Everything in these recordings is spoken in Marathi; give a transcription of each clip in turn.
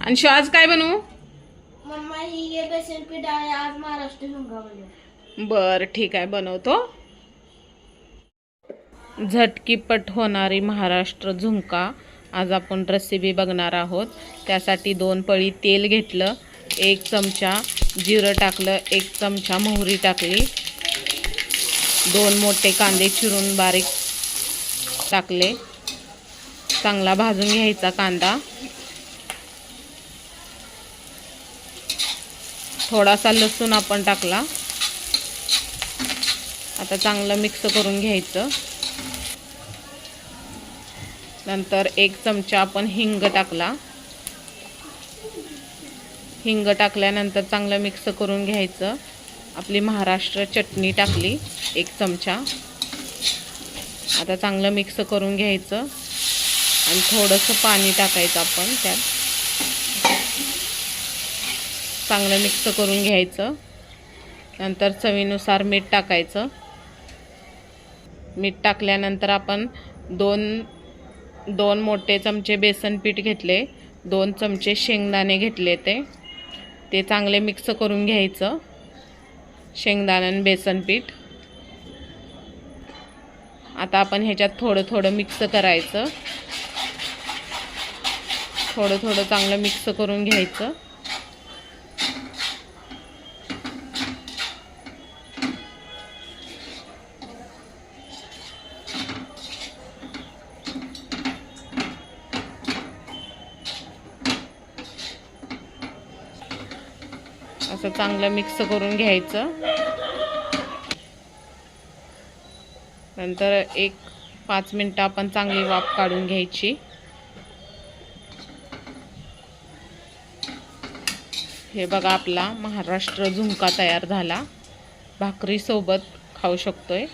आणि आज काय बनवू? मम्मा ही बेसन पीठ आहे आज महाराष्ट्र बर ठीक आहे बनवतो. झटकीपट होणारी महाराष्ट्र झुंका आज आपण रेसिपी बघणार आहोत. त्यासाठी दोन पळी तेल घेतलं एक चमचा जिरं टाकलं एक चमचा मोहरी टाकली. दोन मोठे कांदे चिरून बारीक टाकले. चांगला भाजून घ्यायचा कांदा. थोडासा लसूण आपण टाकला. आता चांगलं मिक्स करून घ्यायचं. नंतर एक चमचा आपण हिंग टाकला. हिंग टाकल्यानंतर चांगलं मिक्स करून घ्यायचं. आपली महाराष्ट्र चटणी टाकली एक चमचा. आता चांगलं मिक्स करून घ्यायचं. आणि थोडंसं पाणी टाकायचं आपण त्यात. चांगलं मिक्स करून घ्यायचं. नंतर चवीनुसार मीठ टाकायचं. मीठ टाकल्यानंतर आपण दोन दोन मोठे चमचे बेसन पीठ घेतले. दोन चमचे शेंगदाणे घेतले ते. ते चांगले मिक्स करून घ्यायचं. शेंगदाणे आणि बेसन पीठ. आता आपण ह्याच्यात थोडं थोडं मिक्स करायचं. थोडं थोडं चांगलं मिक्स करून घ्यायचं. असं चांगलं मिक्स करून घ्यायचं. नंतर एक पाच मिनटं आपण चांगली वाफ काढून घ्यायची. हे बघा आपला महाराष्ट्र झुंका तयार झाला. भाकरीसोबत खाऊ शकतोय.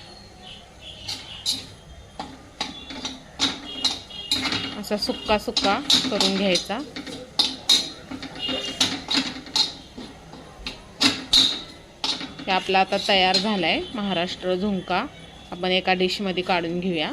असा सुक्का सुक्का करून घ्यायचा. हे आपला आता तयार झाला आहे महाराष्ट्र झुंका आपण एका डिशमध्ये काढून घेऊया.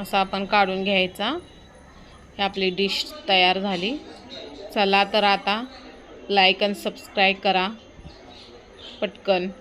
असं आपण काढून घ्यायचा. ही आपली डिश तयार झाली. चला तर आता लाईक आणि सबस्क्राईब करा. पटकन.